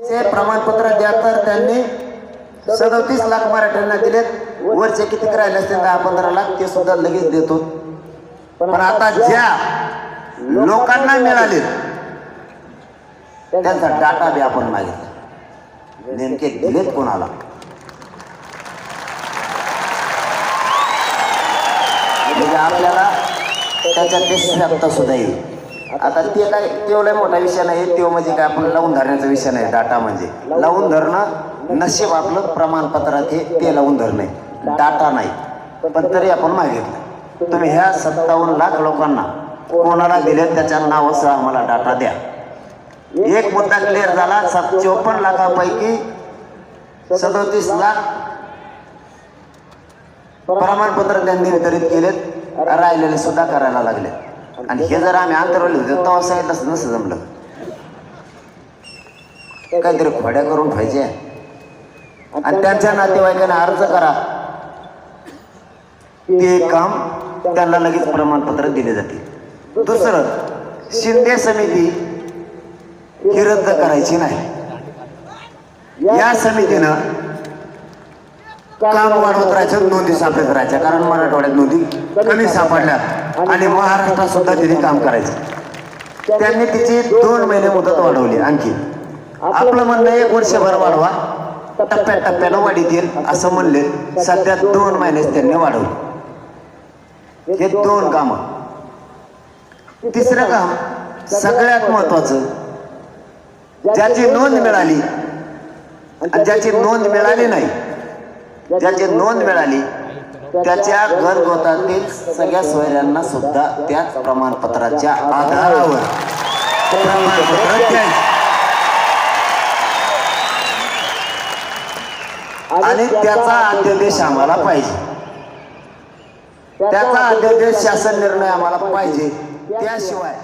ते प्रमाणपत्र द्या तर त्यांनी सदतीस लाख मराठ्यांना दिलेत. वरचे किती राहिले असतील? दहा पंधरा लाख. ते सुद्धा लगेच देतो. पण आता ज्या लोकांना मिळाले त्यांचा डाटा बी आपण मागितला. नेमके दिलेत कोणाला? म्हणजे आपल्याला त्याच्या देश सुद्धा येईल. आता ते काय तेवढा मोठा विषय नाही तो म्हणजे काय आपण लावून धरण्याचा विषय नाही डाटा म्हणजे. लावून धरणं नशीब आपलं प्रमाणपत्रात हे ते लावून धरणे डाटा नाही. पण तरी आपण मागितलं. तुम्ही ह्या सत्तावन्न लाख लोकांना कोणाला दिले त्याच्या नावासह आम्हाला डाटा द्या. एक मुद्दा क्लिअर झाला सात चोपन्न लाखापैकी सदोतीस लाख प्रमाणपत्र त्यांनी वितरित केलेत राहिलेले सुद्धा करायला लागले आणि हे जर आम्ही अंतरवले होते तेव्हा सांगितलं असतं नसतं जमलं. काहीतरी खोड्या करून पाहिजे आणि त्यांच्या नातेवाईकांना अर्ज करा. ते काम त्यांना लगेच प्रमाणपत्र दिले जाते. दुसरं शिंदे समिती ही रद्द करायची नाही. या समितीनं काम वाढवत राहायचं नोंदी सापडत राहायच्या कारण मराठवाड्यात नोंदी कमी सापडल्या. आणि महाराष्ट्रात सुद्धा तिने काम करायचं. त्यांनी तिची दोन महिने मुदत वाढवली आणखी. आपलं म्हणणं एक वर्षभर वाढवा. टप्प्या टप्प्यानं वाढीतील असं म्हणले. सध्या दोन महिनेच त्यांनी वाढवली. हे दोन काम. तिसरं काम सगळ्यात महत्वाचं ज्याची नोंद मिळाली ज्याची नोंद मिळाली नाही ज्याची नोंद मिळाली त्याच्या घरगोतातील सगळ्या सोयऱ्यांना सुद्धा त्याच प्रमाणपत्राच्या आधारावर. आणि त्याचा अध्यादेश आम्हाला पाहिजे. त्याचा अध्यादेश शासन निर्णय आम्हाला पाहिजे. त्याशिवाय